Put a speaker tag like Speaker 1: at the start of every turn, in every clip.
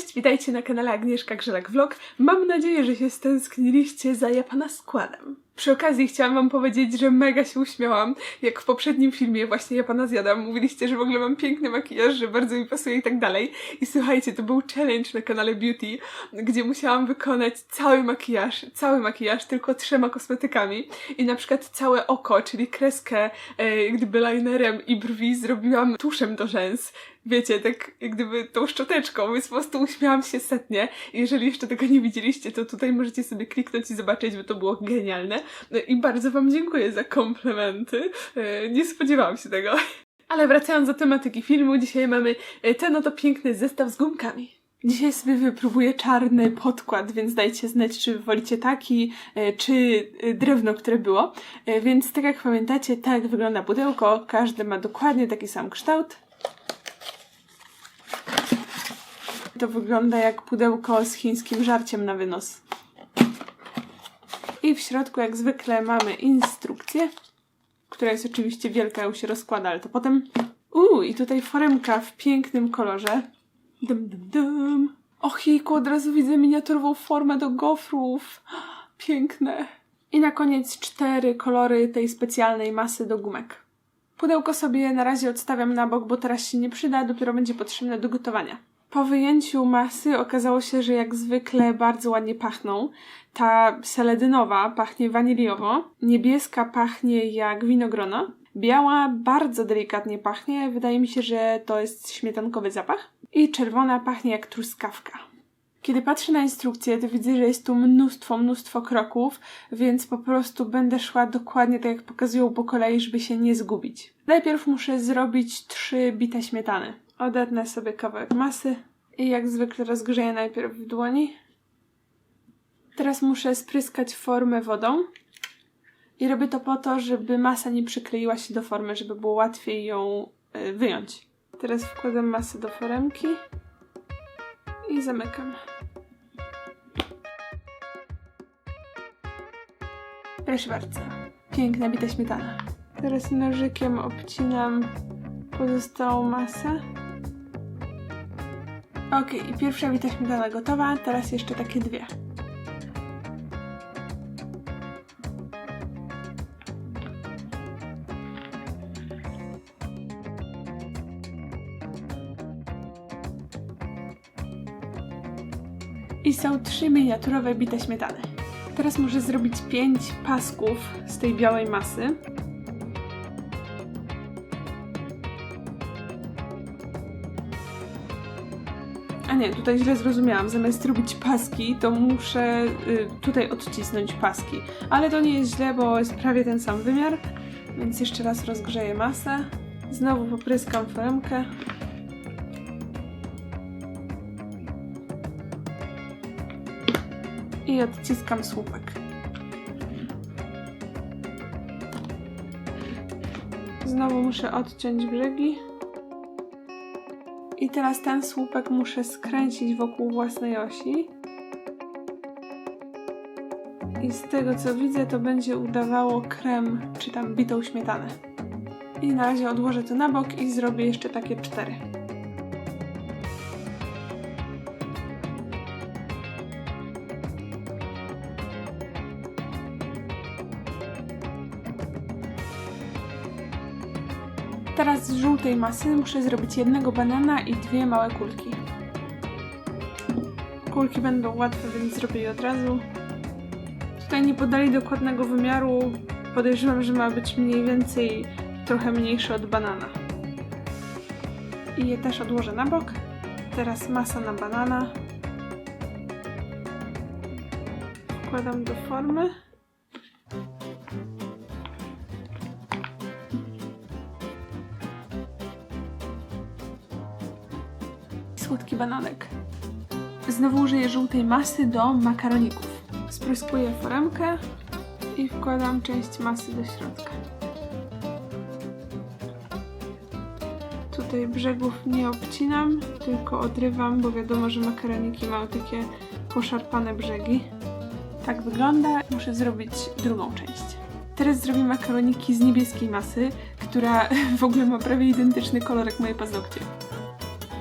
Speaker 1: Cześć, witajcie na kanale Agnieszka Grzelak Vlog. Mam nadzieję, że się stęskniliście za Japana składem. Przy okazji chciałam wam powiedzieć, że mega się uśmiałam, jak w poprzednim filmie właśnie Japana zjadam. Mówiliście, że w ogóle mam piękny makijaż, że bardzo mi pasuje i tak dalej. I słuchajcie, to był challenge na kanale Beauty, gdzie musiałam wykonać cały makijaż, cały makijaż tylko trzema kosmetykami. I na przykład całe oko, czyli kreskę e, gdyby linerem i brwi zrobiłam tuszem do rzęs. Wiecie, tak jak gdyby tą szczoteczką, więc po prostu uśmiałam się setnie. Jeżeli jeszcze tego nie widzieliście, to tutaj możecie sobie kliknąć i zobaczyć, bo to było genialne. No I bardzo Wam dziękuję za komplementy. E, Nie spodziewałam się tego. Ale wracając do tematyki filmu, dzisiaj mamy e, ten oto piękny zestaw z gumkami. Dzisiaj sobie wypróbuję czarny podkład, więc dajcie znać, czy wolicie taki, e, czy drewno, które było. Więc tak jak pamiętacie, tak wygląda pudełko. Każdy ma dokładnie taki sam kształt. To wygląda jak pudełko z chińskim żarciem na wynos. I w środku, jak zwykle, mamy instrukcję, która jest oczywiście wielka, już się rozkłada, ale to potem. Uuu, i tutaj foremka w pięknym kolorze. Dum, dum, dum. Och, jejku, od razu widzę miniaturową formę do gofrów. Piękne. I na koniec cztery kolory tej specjalnej masy do gumek. Pudełko sobie na razie odstawiam na bok, bo teraz się nie przyda, dopiero będzie potrzebne do gotowania. Po wyjęciu masy okazało się, że jak zwykle bardzo ładnie pachną. Ta seledynowa pachnie waniliowo, niebieska pachnie jak winogrono, biała bardzo delikatnie pachnie, wydaje mi się, że to jest śmietankowy zapach i czerwona pachnie jak truskawka. Kiedy patrzę na instrukcję, to widzę, że jest tu mnóstwo, mnóstwo kroków, więc po prostu będę szła dokładnie tak, jak pokazują po kolei, żeby się nie zgubić. Najpierw muszę zrobić trzy bite śmietany. Odetnę sobie kawałek masy i jak zwykle rozgrzeję najpierw w dłoni. Teraz muszę spryskać formę wodą i robię to po to, żeby masa nie przykleiła się do formy, żeby było łatwiej ją y, wyjąć. Teraz wkładam masę do foremki i zamykam. Proszę bardzo. Piękna bita śmietana. Teraz nożykiem obcinam pozostałą masę. Ok, i pierwsza bita śmietana gotowa, teraz jeszcze takie dwie. I są trzy miniaturowe bite śmietany. Teraz muszę zrobić pięć pasków z tej białej masy. A nie, tutaj źle zrozumiałam. Zamiast robić paski, to muszę y, tutaj odcisnąć paski. Ale to nie jest źle, bo jest prawie ten sam wymiar. Więc jeszcze raz rozgrzeję masę. Znowu popryskam foremkę. I odciskam słupek. Znowu muszę odciąć brzegi. I teraz ten słupek muszę skręcić wokół własnej osi. I z tego co widzę, to będzie udawało krem, czy tam bitą śmietanę. I na razie odłożę to na bok i zrobię jeszcze takie cztery. Teraz z żółtej masy muszę zrobić jednego banana i dwie małe kulki. Kulki będą łatwe, więc zrobię je od razu. Tutaj nie podali dokładnego wymiaru. Podejrzewam, że ma być mniej więcej trochę mniejszy od banana. I je też odłożę na bok. Teraz masa na banana. Wkładam do formy. Bananek. Znowu użyję żółtej masy do makaroników. Spryskuję foremkę i wkładam część masy do środka. Tutaj brzegów nie obcinam, tylko odrywam, bo wiadomo, że makaroniki mają takie poszarpane brzegi. Tak wygląda. Muszę zrobić drugą część. Teraz zrobię makaroniki z niebieskiej masy, która w ogóle ma prawie identyczny kolor jak moje paznokcie.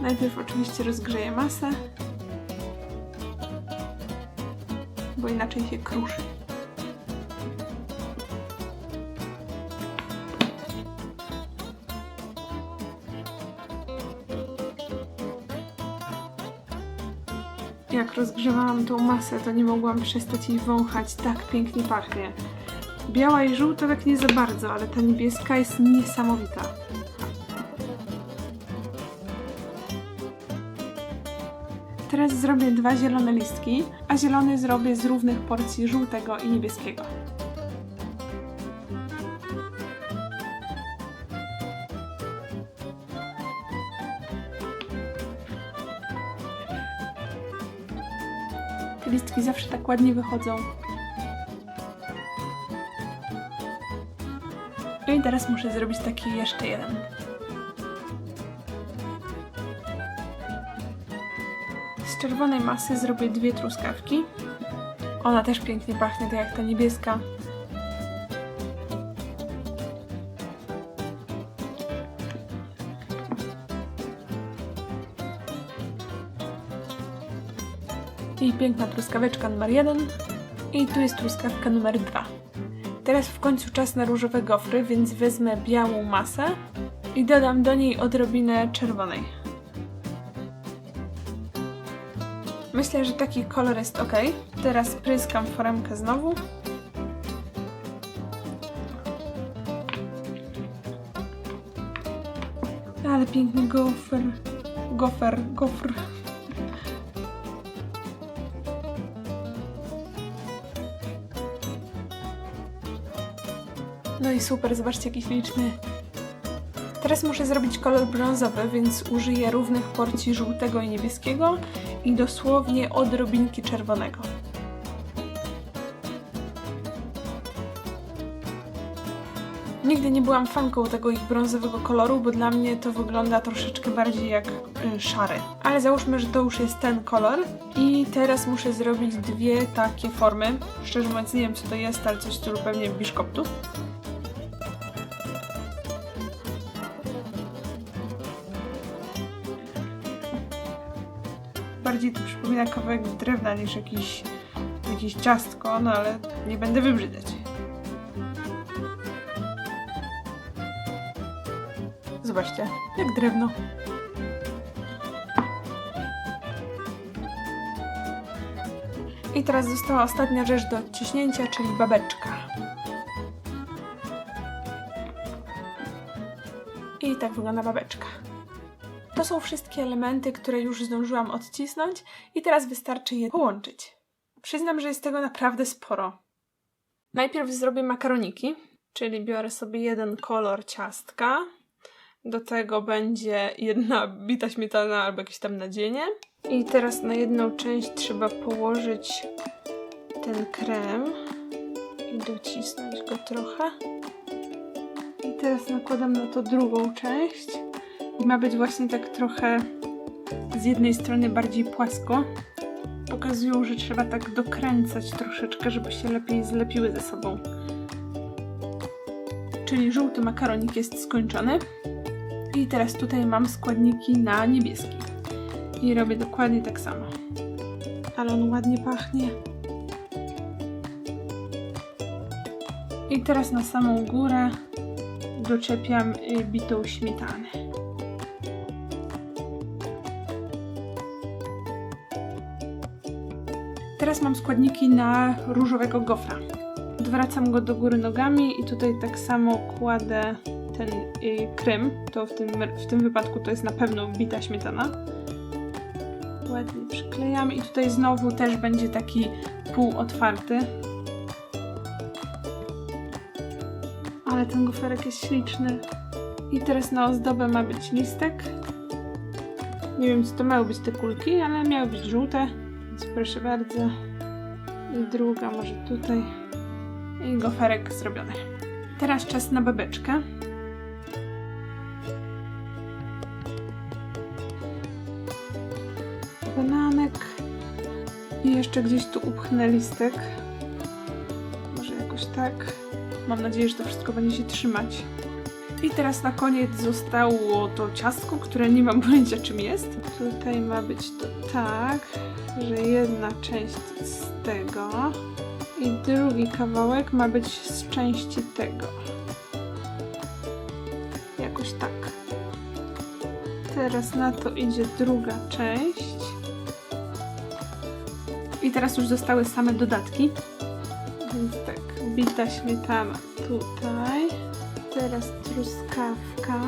Speaker 1: Najpierw oczywiście rozgrzeję masę, bo inaczej się kruszy. Jak rozgrzewałam tą masę, to nie mogłam przestać jej wąchać, tak pięknie pachnie. Biała i żółta tak nie za bardzo, ale ta niebieska jest niesamowita. Teraz zrobię dwa zielone listki, a zielony zrobię z równych porcji żółtego i niebieskiego. Te listki zawsze tak ładnie wychodzą. No i teraz muszę zrobić taki jeszcze jeden. Czerwonej masy zrobię dwie truskawki. Ona też pięknie pachnie, tak jak ta niebieska. I piękna truskaweczka numer jeden. I tu jest truskawka numer dwa. Teraz w końcu czas na różowe gofry, więc wezmę białą masę i dodam do niej odrobinę czerwonej. Myślę, że taki kolor jest ok. Teraz pryskam foremkę znowu. Ale piękny gofer. Gofer, gofr. No i super, zobaczcie jaki śliczny. Teraz muszę zrobić kolor brązowy, więc użyję równych porcji żółtego i niebieskiego i dosłownie odrobinki czerwonego. Nigdy nie byłam fanką tego ich brązowego koloru, bo dla mnie to wygląda troszeczkę bardziej jak y, szary. Ale załóżmy, że to już jest ten kolor. I teraz muszę zrobić dwie takie formy. Szczerze mówiąc nie wiem co to jest, ale coś w stylu pewnie biszkoptu. Bardziej to przypomina kawałek drewna niż jakiś, jakieś ciastko, no ale nie będę wybrzydzać. Zobaczcie, jak drewno. I teraz została ostatnia rzecz do odciśnięcia, czyli babeczka. I tak wygląda babeczka. To są wszystkie elementy, które już zdążyłam odcisnąć i teraz wystarczy je połączyć. Przyznam, że jest tego naprawdę sporo. Najpierw zrobię makaroniki, czyli biorę sobie jeden kolor ciastka. Do tego będzie jedna bita śmietana albo jakieś tam nadzienie. I teraz na jedną część trzeba położyć ten krem i docisnąć go trochę. I teraz nakładam na to drugą część. Ma być właśnie tak trochę z jednej strony bardziej płasko. Pokazują, że trzeba tak dokręcać troszeczkę, żeby się lepiej zlepiły ze sobą. Czyli żółty makaronik jest skończony. I teraz tutaj mam składniki na niebieski. I robię dokładnie tak samo. Ale on ładnie pachnie. I teraz na samą górę doczepiam y, bitą śmietanę. Teraz mam składniki na różowego gofra. Odwracam go do góry nogami i tutaj tak samo kładę ten y, krem. To w tym, w tym wypadku to jest na pewno bita śmietana. Ładnie przyklejam i tutaj znowu też będzie taki półotwarty. Ale ten goferek jest śliczny. I teraz na ozdobę ma być listek. Nie wiem, co to miały być te kulki, ale miały być żółte. Proszę bardzo. I druga może tutaj. I goferek zrobiony. Teraz czas na babeczkę. Bananek. I jeszcze gdzieś tu upchnę listek. Może jakoś tak. Mam nadzieję, że to wszystko będzie się trzymać. I teraz na koniec zostało to ciastko, które nie mam pojęcia czym jest. Tutaj ma być to tak, że jedna część z tego i drugi kawałek ma być z części tego. Jakoś tak. Teraz na to idzie druga część. I teraz już zostały same dodatki. Więc tak, bita śmietana tutaj. Teraz truskawka.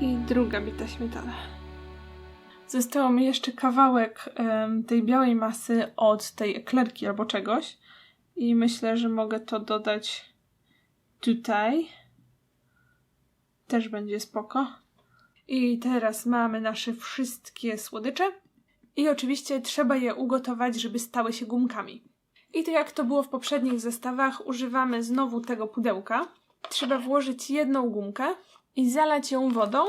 Speaker 1: I druga bita śmietana. Zostało mi jeszcze kawałek em, tej białej masy od tej eklerki albo czegoś. I myślę, że mogę to dodać tutaj. Też będzie spoko. I teraz mamy nasze wszystkie słodycze. I oczywiście trzeba je ugotować, żeby stały się gumkami. I tak jak to było w poprzednich zestawach, używamy znowu tego pudełka. Trzeba włożyć jedną gumkę i zalać ją wodą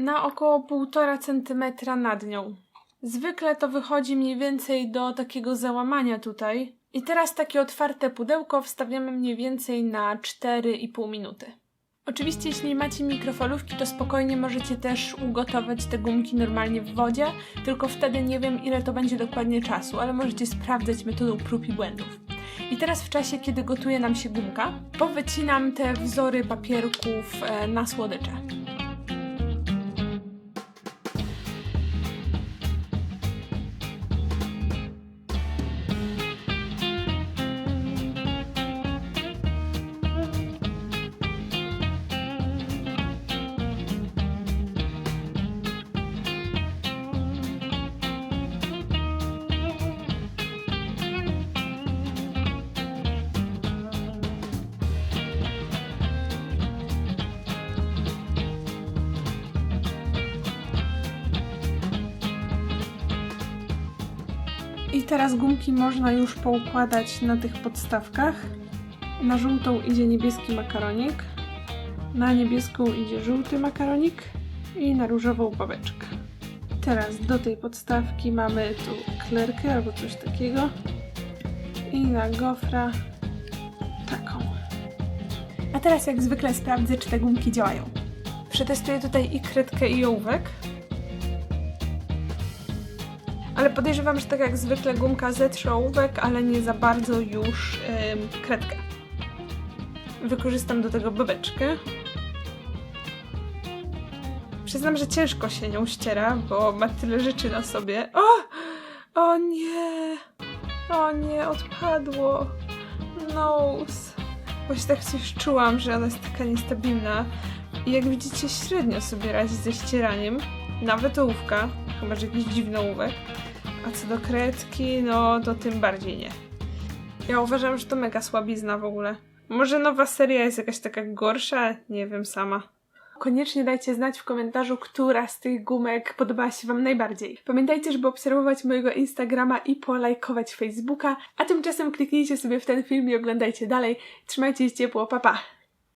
Speaker 1: na około 1,5 cm nad nią. Zwykle to wychodzi mniej więcej do takiego załamania tutaj. I teraz takie otwarte pudełko wstawiamy mniej więcej na 4,5 minuty. Oczywiście, jeśli nie macie mikrofalówki, to spokojnie możecie też ugotować te gumki normalnie w wodzie, tylko wtedy nie wiem, ile to będzie dokładnie czasu, ale możecie sprawdzać metodą prób i błędów. I teraz w czasie, kiedy gotuje nam się gumka, powycinam te wzory papierków e, na słodycze. Teraz gumki można już poukładać na tych podstawkach. Na żółtą idzie niebieski makaronik, na niebieską idzie żółty makaronik i na różową babeczkę. Teraz do tej podstawki mamy tu klerkę albo coś takiego i na gofra taką. A teraz jak zwykle sprawdzę, czy te gumki działają. Przetestuję tutaj i kredkę i ołówek. Ale podejrzewam, że tak jak zwykle gumka zetrze ołówek, ale nie za bardzo już ym, kredkę. Wykorzystam do tego babeczkę. Przyznam, że ciężko się nią ściera, bo ma tyle rzeczy na sobie. O! O nie! O nie, odpadło. Nose. Właśnie tak coś czułam, że ona jest taka niestabilna. I jak widzicie, średnio sobie radzi ze ścieraniem. Nawet ołówka, chyba że jakiś dziwny ołówek. A co do kredki, no to tym bardziej nie. Ja uważam, że to mega słabizna w ogóle. Może nowa seria jest jakaś taka gorsza? Nie wiem sama. Koniecznie dajcie znać w komentarzu, która z tych gumek podobała się Wam najbardziej. Pamiętajcie, żeby obserwować mojego Instagrama i polajkować Facebooka, a tymczasem kliknijcie sobie w ten film i oglądajcie dalej. Trzymajcie się ciepło, pa pa!